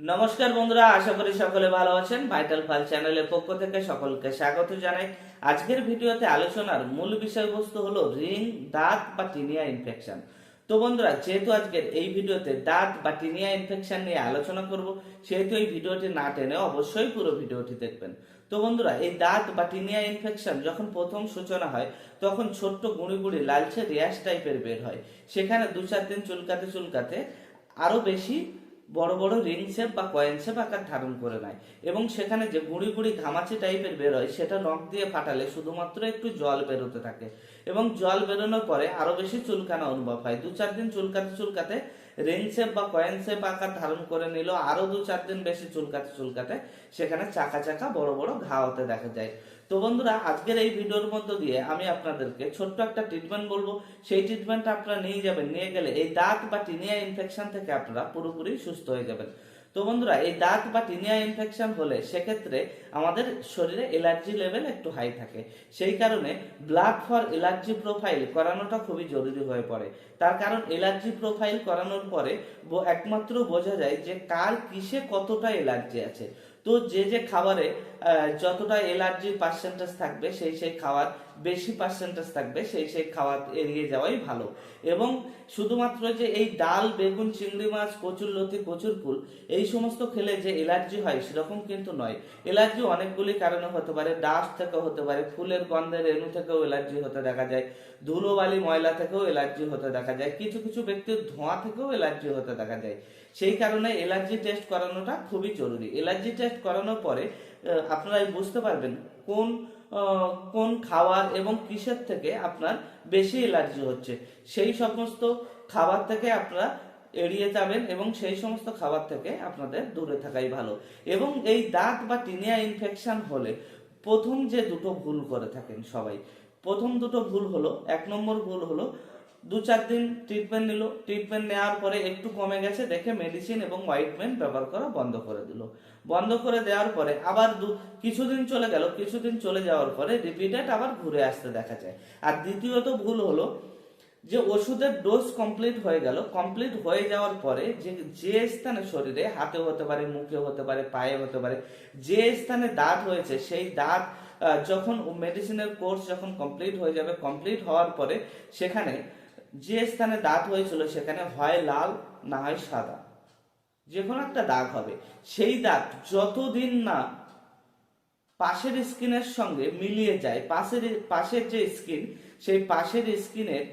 নমস্কার বন্ধুরা, আশা করি সকলে ভালো আছেন। ভাইটাল ফাইল চ্যানেলের পক্ষ থেকে সকলকে স্বাগত জানাই। আজকের ভিডিওতে আলোচনার মূল বিষয়বস্তু হলো রিং, দাঁত বা টিনিয়া ইনফেকশন তো বন্ধুরা, যেহেতু আজকের এই ভিডিওতে দাঁত বা টিনিয়া ইনফেকশন নিয়ে আলোচনা করব, সেহেতু এই ভিডিওটি না টেনে অবশ্যই পুরো ভিডিওটি দেখবেন। তো বন্ধুরা, এই দাঁত বা টিনিয়া ইনফেকশন যখন প্রথম সূচনা হয়, তখন ছোট্ট গুঁড়ি গুঁড়ি লালচে র্যাশ টাইপের বের হয়। সেখানে দু চার দিন চুলকাতে চুলকাতে আরও বেশি বড় বড় রিং শেপ বা কয়েন শেপ আকার ধারণ করে নেয়। এবং সেখানে যে গুঁড়ি গুঁড়ি ঘামাচি টাইপের বেরোয়, সেটা নখ দিয়ে ফাটালে শুধুমাত্র একটু জল বেরোতে থাকে। এবং জল বেরোনোর পরে আরও বেশি চুলকানা অনুভব হয়। দু চার দিন চুলকাতে চুলকাতে রিং শেপ বা কয়েন শেপ আকার ধারণ করে নিল আরও দু চার দিন বেশি চুলকাতে চুলকাতে সেখানে চাকা চাকা বড় বড় ঘা হতে দেখা যায়। তো বন্ধুরা, আজকের এই ভিডিওর মধ্যে দিয়ে আমি আপনাদেরকে ছোট্ট একটা ট্রিটমেন্ট বলব। সেই ট্রিটমেন্টটা আপনারা নিয়ে যাবেন। নিয়ে গেলে এই দাঁত বা টিনিয়া ইনফেকশন থেকে আপনারা পুরোপুরি সুস্থ হয়ে যাবেন। তো বন্ধুরা, এই দাগ বা টিনিয়া ইনফেকশন হলে সেক্ষেত্রে আমাদের শরীরে এলার্জি লেভেল একটু হাই থাকে। সেই কারণে ব্লাড ফর এলার্জি প্রোফাইল করানোটা খুবই জরুরি হয়ে পড়ে। তার কারণ এলার্জি প্রোফাইল করানোর পরে একমাত্র বোঝা যায় যে কার কিসে কতটা এলার্জি আছে। তো যে যে খাবারে যতটা এলার্জির পার্সেন্টেজ থাকবে, সেই সেই খাবার বেশি পার্সেন্টেজ থাকবে সেই সেই খাওয়া এড়িয়ে যাওয়াই ভালো। এবং শুধুমাত্র যে এই ডাল বেগুন চিংড়ি মাছ কচুর লতি কচুর ফুল এই সমস্ত খেলে যে এলার্জি হয় সেরকম কিন্তু নয়। এলার্জি অনেকগুলি কারণে হতে পারে ডাস্ট থেকে হতে পারে ফুলের গন্ধের রেণু থেকেও এলার্জি হতে দেখা যায় ধুলোবালি ময়লা থেকেও এলার্জি হতে দেখা যায় কিছু কিছু ব্যক্তির ধোঁয়া থেকেও এলার্জি হতে দেখা যায়। সেই কারণে এলার্জি টেস্ট করানোটা খুবই জরুরি। এলার্জি টেস্ট করানোর পরে আহ, আপনারা বুঝতে পারবেন কোন কোন খাবার এবং কিসের থেকে আপনার বেশি অ্যালার্জি হচ্ছে? সেই সমস্ত খাবার থেকে আপনারা এড়িয়ে যাবেন এবং সেই সমস্ত খাবার থেকে আপনাদের দূরে থাকাই ভালো। এবং এই দাঁত বা টিনিয়া ইনফেকশন হলে প্রথম যে দুটো ভুল করে থাকেন সবাই, প্রথম দুটো ভুল হলো, এক নম্বর ভুল হলো দু চার দিন ট্রিটমেন্ট নিল ট্রিটমেন্ট নেওয়ার পরে একটু কমে গেছে, দেখে মেডিসিন এবং অয়েন্টমেন্ট ব্যবহার করা বন্ধ করে দিল। বন্ধ করে দেওয়ার পরে আবার দু, কিছুদিন চলে গেল, কিছুদিন চলে যাওয়ার পরে রিপিটেড আবার ঘুরে আসতে দেখা যায়। আর দ্বিতীয়ত ভুল হলো যে ওষুধের ডোজ কমপ্লিট হয়ে গেল কমপ্লিট হয়ে যাওয়ার পরে যে যে স্থানে শরীরে হাতে হতে পারে মুখে হতে পারে পায়ে হতে পারে, যে স্থানে দাঁত হয়েছে, সেই দাঁত যখন মেডিসিনের কোর্স যখন কমপ্লিট হয়ে যাবে কমপ্লিট হওয়ার পরে সেখানে যে স্থানে দাঁত হয়েছিল সেখানে হয় লাল, না হয় সাদা। যে কোনো একটা দাগ হবে। সেই দাগ যতদিন না পাশের স্কিনের সঙ্গে মিলিয়ে যায়, পাশের পাশের যে স্কিন, সেই পাশের স্কিনের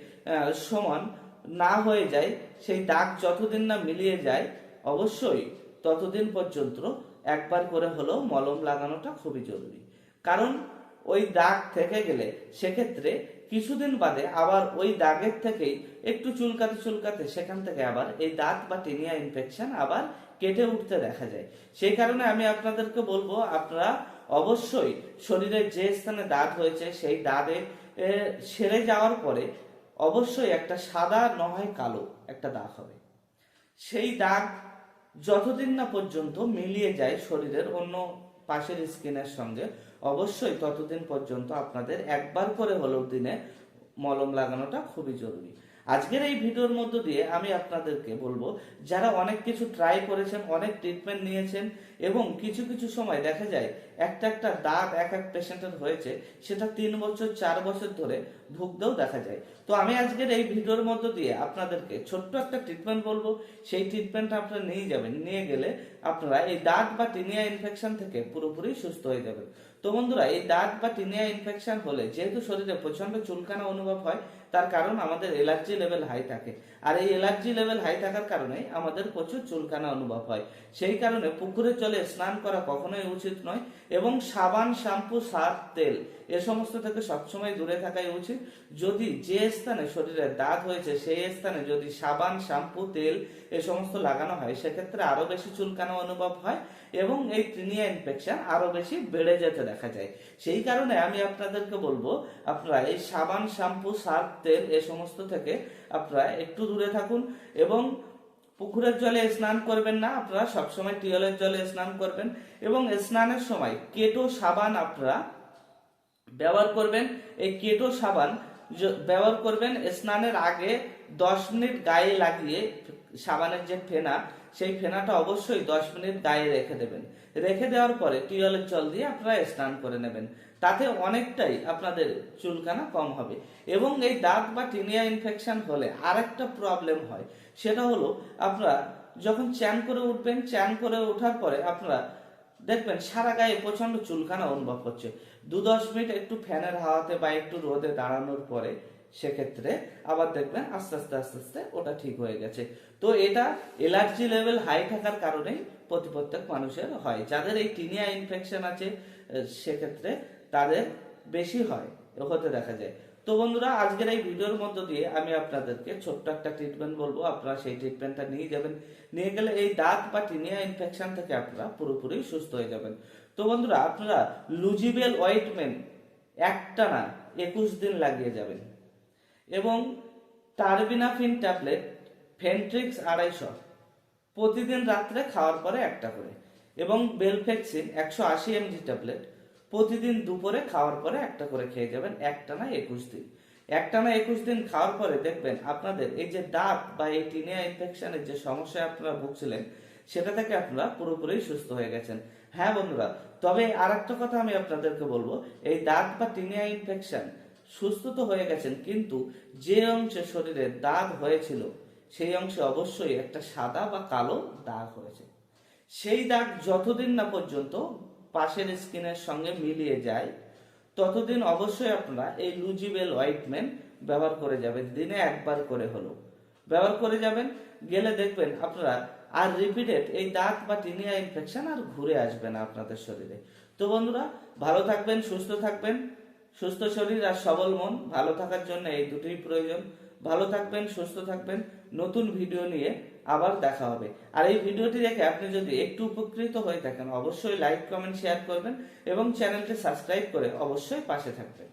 সমান না হয়ে যায়, সেই দাগ যতদিন না মিলিয়ে যায়, অবশ্যই ততদিন পর্যন্ত একবার করে হলেও মলম লাগানোটা খুবই জরুরি। কারণ ওই দাগ থেকে গেলে সেক্ষেত্রে কিছুদিন বাদে আবার ওই দাগের থেকেই একটু চুলকাতে চুলকাতে সেখান থেকে আবার এই দাঁত বা টেনিয়া ইনফেকশন আবার কেটে উঠতে দেখা যায়। সেই কারণে আমি আপনাদেরকে বলব, আপনারা অবশ্যই শরীরের যে স্থানে দাঁত হয়েছে সেই দাঁতে সেরে যাওয়ার পরে অবশ্যই একটা সাদা নয় কালো একটা দাগ হবে। সেই দাগ যতদিন না পর্যন্ত মিলিয়ে যায় শরীরের অন্য পাশের স্কিনের সঙ্গে। অবশ্যই ততদিন পর্যন্ত আপনাদের একবার করে হলেও দিনে মলম লাগানোটা খুবই জরুরি। আজকের এই ভিডিওর মধ্য দিয়ে আমি আপনাদেরকে বলব, যারা অনেক কিছু ট্রাই করেছেন, অনেক ট্রিটমেন্ট নিয়েছেন এবং কিছু কিছু সময় দেখা যায় একটা একটা দাগ এক এক পেশেন্টের হয়েছে, সেটা তিন বছর, চার বছর ধরে ভুগতেও দেখা যায়। তো আমি আজকের এই ভিডিওর মধ্য দিয়ে আপনাদেরকে ছোট্ট একটা ট্রিটমেন্ট বলব। সেই ট্রিটমেন্টটা আপনারা নিয়ে যাবেন। নিয়ে গেলে আপনারা এই দাঁত বা টিনিয়া ইনফেকশন থেকে পুরোপুরি সুস্থ হয়ে যাবেন। তো বন্ধুরা, এই দাঁত বা টিনিয়া ইনফেকশন হলে যেহেতু শরীরে প্রচণ্ড চুলকানা অনুভব হয়, তার কারণ আমাদের এলার্জি লেভেল হাই থাকে। আর এই এলার্জি লেভেল হাই থাকার কারণে আমাদের প্রচুর চুলকানা অনুভব হয়। সেই কারণে পুকুরের জলে স্নান করা কখনোই উচিত নয় এবং সাবান, শ্যাম্পু, সার, তেল এ সমস্ত থেকে সবসময় দূরে থাকাই উচিত। যদি যে স্থানে শরীরে দাঁত হয়েছে, সেই স্থানে যদি সাবান, শ্যাম্পু, তেল এ সমস্ত লাগানো হয়, সেক্ষেত্রে আরও বেশি চুলকানো অনুভব হয় এবং এই ট্রিনিয়া ইনফেকশন আরও বেশি বেড়ে যেতে দেখা যায়। সেই কারণে আমি আপনাদেরকে বলব, আপনারা এই সাবান, শ্যাম্পু সার তেল এ সমস্ত থেকে আপনারা একটু দূরে থাকুন এবং পুকুরের জলে স্নান করবেন না, আপনারা সবসময় টিউবওয়েলের জলে স্নান করবেন এবং স্নানের সময় কেটো সাবান আপনারা ব্যবহার করবেন এই কেটো সাবান ব্যবহার করবেন স্নানের আগে দশ মিনিট গায়ে লাগিয়ে সাবানের যে ফেনা, সেই ফেনাটা অবশ্যই দশ মিনিট গায়ে রেখে দেবেন। রেখে দেওয়ার পরে টিউবওয়েলের জল দিয়ে আপনারা স্নান করে নেবেন। তাতে অনেকটাই আপনাদের চুলকানা কম হবে। এবং এই দাঁত বা টিনিয়া ইনফেকশন হলে আরেকটা প্রবলেম হয়। সেটা হলো, আপনারা যখন চ্যান করে উঠবেন, চ্যান করে ওঠার পরে আপনারা দেখবেন, সারা গায়ে প্রচণ্ড চুলকানা অনুভব হচ্ছে দু দশ মিনিট একটু ফ্যানের হাওয়াতে বা একটু রোদে দাঁড়ানোর পরে সেক্ষেত্রে আবার দেখবেন আস্তে আস্তে আস্তে আস্তে ওটা ঠিক হয়ে গেছে। তো এটা এলার্জি লেভেল হাই থাকার কারণেই প্রতি প্রত্যেক মানুষের হয়। যাদের এই টিনিয়া ইনফেকশন আছে সেক্ষেত্রে তাদের বেশি হয়, হতে দেখা যায়। তো বন্ধুরা, আজকের এই ভিডিওর মধ্য দিয়ে আমি আপনাদেরকে ছোট্ট একটা ট্রিটমেন্ট বলব। আপনারা সেই ট্রিটমেন্টটা নিয়ে যাবেন। নিয়ে গেলে এই দাঁত বা টিনিয়া ইনফেকশন থেকে আপনারা পুরোপুরি সুস্থ হয়ে যাবেন। তো বন্ধুরা, আপনারা লুজিবেল অয়েটমেন্ট একটা না, একুশ দিন লাগিয়ে যাবেন। এবং টার্বিনাফিন ট্যাবলেট ফেন্ট্রিক্স আড়াইশো, প্রতিদিন রাত্রে খাওয়ার পরে একটা করে। এবং বেলফেক্সিন একশো আশি এমজি ট্যাবলেট প্রতিদিন দুপুরে খাওয়ার পরে একটা করে খেয়ে যাবেন, একটা না একুশ দিন। একটা না একুশ দিন খাওয়ার পরে দেখবেন আপনাদের এই যে দাঁত বা এই টিনিয়া ইনফেকশনের যে সমস্যায় আপনারা ভুগছিলেন, সেটা থেকে আপনারা পুরোপুরি সুস্থ হয়ে গেছেন। হ্যাঁ বন্ধুরা, তবে আর একটা কথা আমি আপনাদেরকে বলব, এই দাঁত বা টিনিয়া ইনফেকশন সুস্থ তো হয়ে গেছেন, কিন্তু যে অংশে শরীরে দাগ হয়েছিল, সেই অংশে অবশ্যই একটা সাদা বা কালো দাগ হয়েছে। সেই দাগ যতদিন না পর্যন্ত পাশের স্কিনের সঙ্গে মিলিয়ে যায়, ততদিন অবশ্যই আপনারা এই লুজিবেল অয়েন্টমেন্ট ব্যবহার করে যাবেন, দিনে একবার করে হলো ব্যবহার করে যাবেন, গেলে দেখবেন আপনারা আর রিপিটেড এই দাঁত বা টিনিয়া ইনফেকশন আর ঘুরে আসবে না আপনাদের শরীরে। তো বন্ধুরা, ভালো থাকবেন, সুস্থ থাকবেন। সুস্থ শরীর আর সবল মন, ভালো থাকার জন্য এই দুটোই প্রয়োজন। ভালো থাকবেন, সুস্থ থাকবেন। নতুন ভিডিও নিয়ে আবার দেখা হবে। আর এই ভিডিওটি দেখে আপনি যদি একটু উপকৃত হয়ে থাকেন, অবশ্যই লাইক, কমেন্ট, শেয়ার করবেন এবং চ্যানেলটি সাবস্ক্রাইব করে অবশ্যই পাশে থাকবেন।